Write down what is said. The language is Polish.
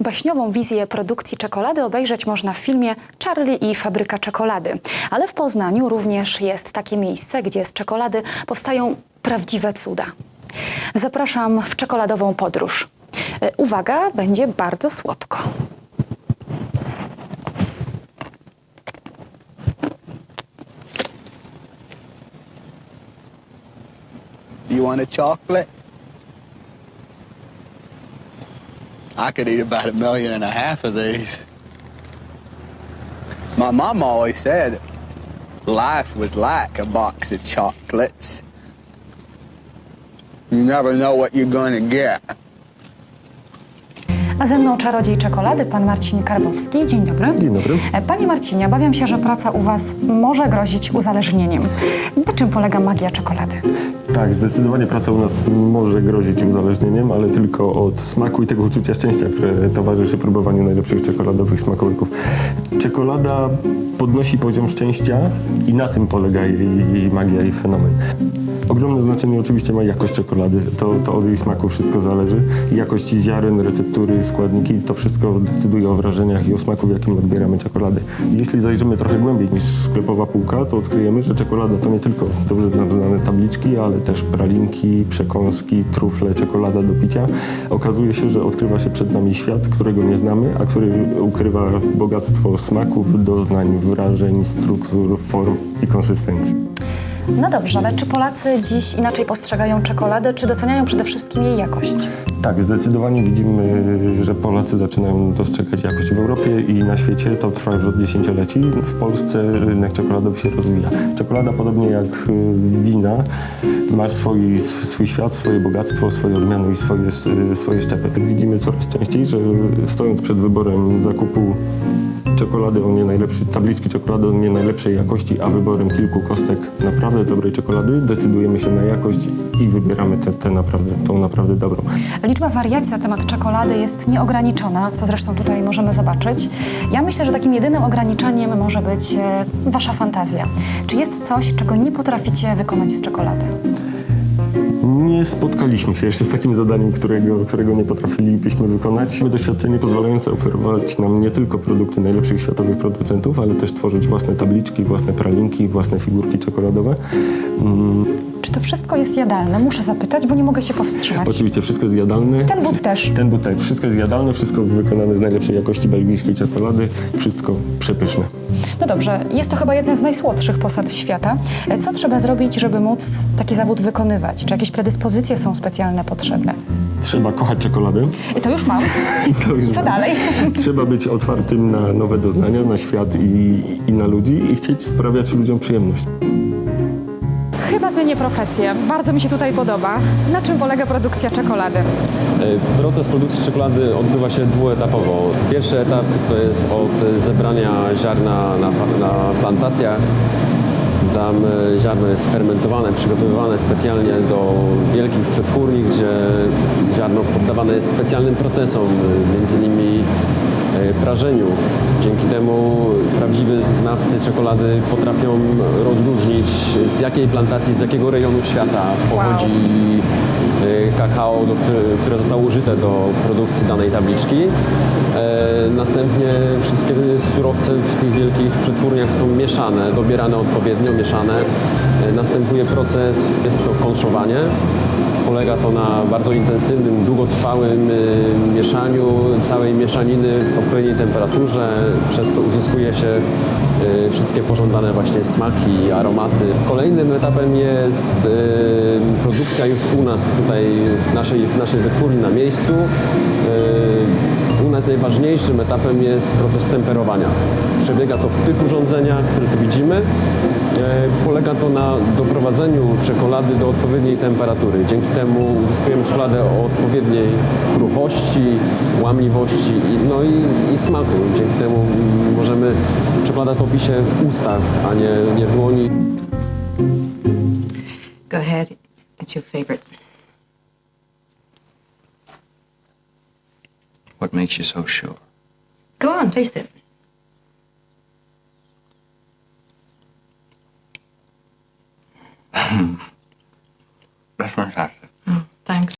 Baśniową wizję produkcji czekolady obejrzeć można w filmie Charlie i fabryka czekolady. Ale w Poznaniu również jest takie miejsce, gdzie z czekolady powstają prawdziwe cuda. Zapraszam w czekoladową podróż. E, Uwaga, będzie bardzo słodko. You want a chocolate? I could eat about a million and a half of these. My mom always said life was like a box of chocolates. You never know what you're gonna get. A ze mną czarodziej czekolady, pan Marcin Karbowski. Dzień dobry. Dzień dobry. E, Panie Marcinie, obawiam się, że praca u Was może grozić uzależnieniem. Na czym polega magia czekolady? Tak, zdecydowanie praca u nas może grozić uzależnieniem, ale tylko od smaku i tego uczucia szczęścia, które towarzyszy próbowaniu najlepszych czekoladowych smakołyków. Czekolada podnosi poziom szczęścia i na tym polega jej, jej magia i fenomen. Ogromne znaczenie oczywiście ma jakość czekolady. To, to od jej smaku wszystko zależy. Jakość ziaren, receptury, składniki, to wszystko decyduje o wrażeniach i o smaku, w jakim odbieramy czekoladę. Jeśli zajrzymy trochę głębiej niż sklepowa półka, to odkryjemy, że czekolada to nie tylko dobrze nam znane tabliczki, ale też pralinki, przekąski, trufle, czekolada do picia. Okazuje się, że odkrywa się przed nami świat, którego nie znamy, a który ukrywa bogactwo smaków, doznań, wrażeń, struktur, form i konsystencji. No dobrze, ale czy Polacy dziś inaczej postrzegają czekoladę, czy doceniają przede wszystkim jej jakość? Tak, zdecydowanie widzimy, że Polacy zaczynają dostrzegać jakość w Europie i na świecie. To trwa już od dziesięcioleci. W Polsce rynek czekoladowy się rozwija. Czekolada, podobnie jak y, wina, ma swój, swój świat, swoje bogactwo, swoje odmiany i swoje, y, swoje szczepy. Widzimy coraz częściej, że stojąc przed wyborem zakupu czekolady o nie najlepszej, tabliczki czekolady o nie najlepszej jakości, a wyborem kilku kostek naprawdę dobrej czekolady, decydujemy się na jakość i wybieramy tę te naprawdę, tą naprawdę dobrą. Liczba wariacji na temat czekolady jest nieograniczona, co zresztą tutaj możemy zobaczyć. Ja myślę, że takim jedynym ograniczaniem może być e, wasza fantazja. Czy jest coś, czego nie potraficie wykonać z czekolady? Nie spotkaliśmy się jeszcze z takim zadaniem, którego, którego nie potrafilibyśmy wykonać. Mamy doświadczenie pozwalające oferować nam nie tylko produkty najlepszych światowych producentów, ale też tworzyć własne tabliczki, własne pralinki, własne figurki czekoladowe. Mm, to wszystko jest jadalne? Muszę zapytać, bo nie mogę się powstrzymać. oczywiście wszystko jest jadalne. Ten but też. Ten but też. Wszystko jest jadalne, wszystko wykonane z najlepszej jakości belgijskiej czekolady. Wszystko przepyszne. No dobrze, jest to chyba jedna z najsłodszych posad świata. E, Co trzeba zrobić, żeby móc taki zawód wykonywać? Czy jakieś predyspozycje są specjalne potrzebne? Trzeba kochać czekoladę. I to już mam. I to już Co mam. dalej? Trzeba być otwartym na nowe doznania, na świat i, i na ludzi i chcieć sprawiać ludziom przyjemność. Chyba zmienię profesję. Bardzo mi się tutaj podoba. Na czym polega produkcja czekolady? E, Proces produkcji czekolady odbywa się dwuetapowo. Pierwszy etap to jest od zebrania ziarna na, na plantacjach. Tam e, ziarno jest fermentowane, przygotowywane specjalnie do wielkich przetwórni, gdzie ziarno poddawane jest specjalnym procesom, e, między innymi prażeniu. Dzięki temu prawdziwi znawcy czekolady potrafią rozróżnić z jakiej plantacji, z jakiego rejonu świata pochodzi y, kakao, do, które, zostało użyte do produkcji danej tabliczki. E, Następnie wszystkie surowce w tych wielkich przetwórniach są mieszane, dobierane odpowiednio, mieszane. E, Następuje proces, jest to kąszowanie. Polega to na bardzo intensywnym, długotrwałym y, mieszaniu całej mieszaniny w odpowiedniej temperaturze, przez co uzyskuje się y, wszystkie pożądane właśnie smaki, aromaty. Kolejnym etapem jest y, produkcja już u nas tutaj w naszej, w naszej wytwórni na miejscu. U nas najważniejszym etapem jest proces temperowania. Przebiega to w tych urządzeniach, które tu widzimy. E, Polega to na doprowadzeniu czekolady do odpowiedniej temperatury. Dzięki temu uzyskujemy czekoladę o odpowiedniej kruchości, łamliwości i, no i, i smaku. Dzięki temu możemy, czekolada topi się w ustach, a nie, nie w dłoni. Go ahead. It's your favorite. What makes you so sure? Go on, taste it. That's fantastic. Mm, thanks.